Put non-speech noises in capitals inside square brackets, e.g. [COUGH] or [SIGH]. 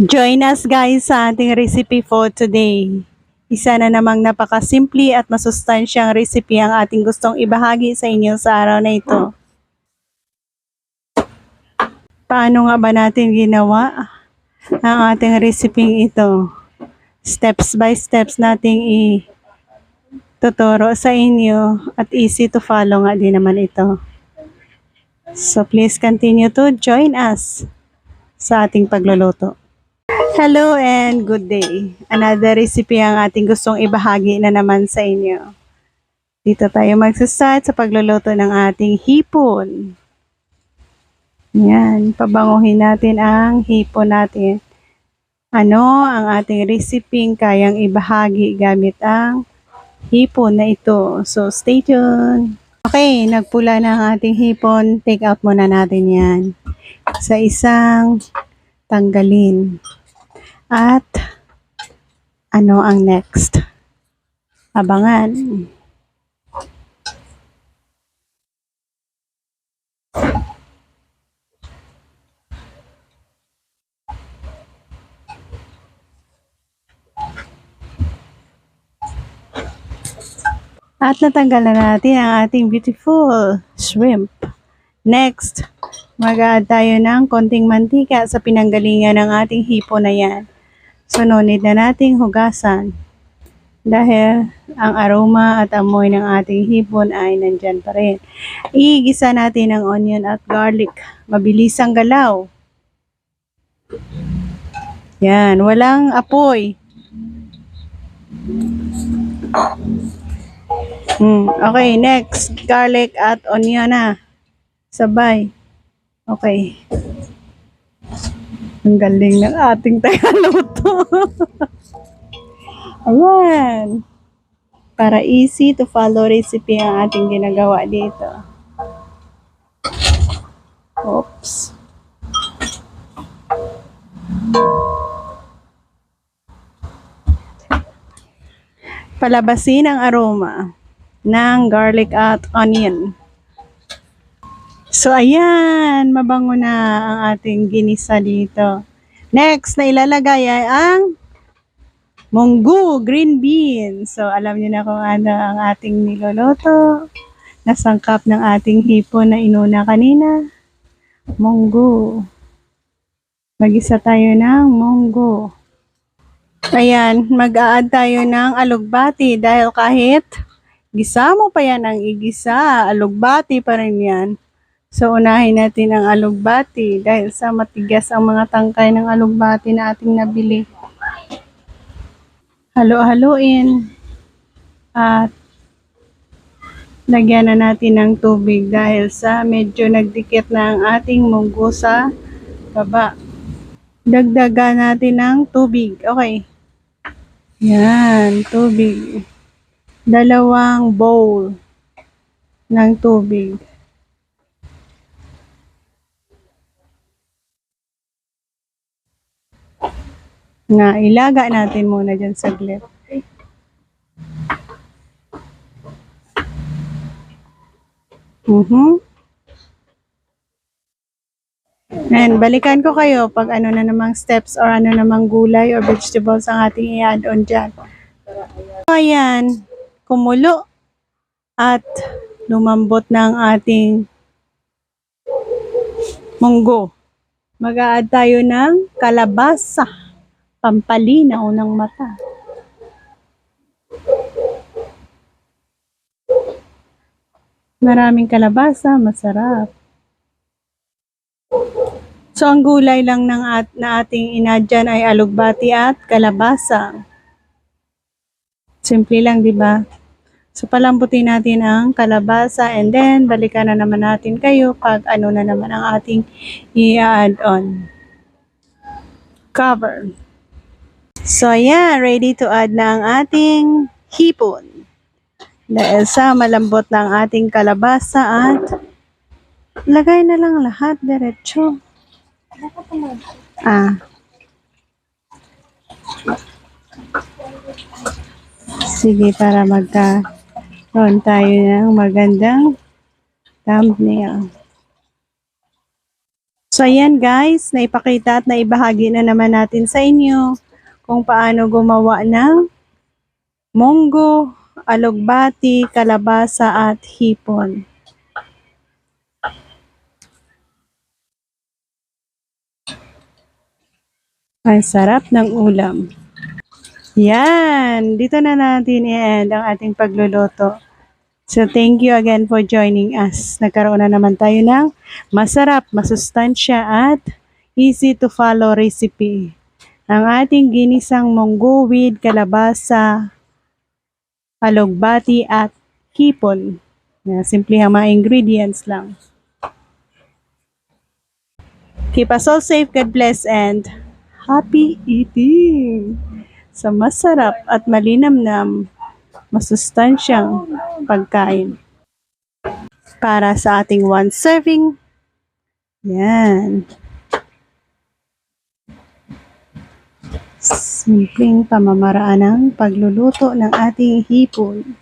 Join us guys sa ating recipe for today. Isa na namang napakasimple at masustansyang recipe ang ating gustong ibahagi sa inyo sa araw na ito. Paano nga ba natin ginawa ang ating recipe ito? Steps by steps nating i tuturo sa inyo at easy to follow nga din naman ito. So please continue to join us sa ating pagluluto. Hello and good day. Another recipe ang ating gustong ibahagi na naman sa inyo. Dito tayo magsastart sa pagluluto ng ating hipon. Yan, pabanguhin natin ang hipon natin. Ano ang ating recipe kayang ibahagi gamit ang hipon na ito. So stay tuned. Okay, nagpula na ang ating hipon. Take out muna natin yan. Sa isang tanggalin. At ano ang next? Abangan. At natanggal na natin ang ating beautiful shrimp. Next, mag-add tayo ng konting mantika sa pinanggalingan ng ating hipo na yan. So, no need na nating hugasan. Dahil ang aroma at amoy ng ating hipon ay nandyan pa rin. Igisa natin ang onion at garlic. Mabilis ang galaw. Yan, walang apoy. Hmm, okay, next. Garlic at onion na. Sabay. Okay. Ang galing ng ating tagaluto. Ayan. [LAUGHS] Para easy to follow recipe ang ating ginagawa dito. Oops. Palabasin ang aroma ng garlic at onion. So, ayan, mabango na ang ating ginisa dito. Next na ilalagay ay ang munggo, green bean. So, alam niyo na kung ano ang ating niloloto. Nasangkap ng ating hipon na inuna kanina. Munggo. Mag-isa tayo ng munggo. Ayan, mag-a-add tayo ng alugbati dahil kahit gisa mo pa yan ang igisa, alugbati pa rin yan. So, unahin natin ang alugbati dahil sa matigas ang mga tangkay ng alugbati na ating nabili. Halo-haloin. At lagyan na natin ng tubig dahil sa medyo nagdikit na ang ating munggo sa baba. Dagdagan natin ng tubig. Okay. Yan, tubig. Dalawang bowl ng tubig. Nga ilaga natin muna dyan saglit. Mhm. And balikan ko kayo pag ano na namang steps or ano namang gulay or vegetables ang ating i-add on dyan. So, ayan, kumulo at lumambot ng ating munggo. Mag-a-add tayo ng kalabasa pampalinaw ng mata. Maraming kalabasa, masarap. So, ang gulay lang ng at, na ating inadyan ay alugbati at kalabasa. Simple lang, di ba? So, palambutin natin ang kalabasa and then balikan na naman natin kayo pag ano na naman ang ating i-add on. Cover. So, ayan, ready to add na ang ating hipon. Dahil sa malambot na ang ating kalabasa at lagay na lang lahat diretso. Ah. Sige, para magkaroon tayo ng magandang thumbnail. So ayan guys, naipakita at naibahagi na naman natin sa inyo kung paano gumawa ng munggo, alugbati, kalabasa at hipon. Ang sarap ng ulam. Yan, dito na natin i-end ang ating pagluluto. So thank you again for joining us. Nagkaroon na naman tayo ng masarap, masustansya at easy to follow recipe. Ang ating ginisang munggo with kalabasa, alugbati at hipon. Na simple mga ingredients lang. Keep us all safe, God bless, and happy eating! Sa masarap at malinamnam, masustansyang pagkain. Para sa ating one serving, yan. Simpleng pamamaraan ng pagluluto ng ating hipon.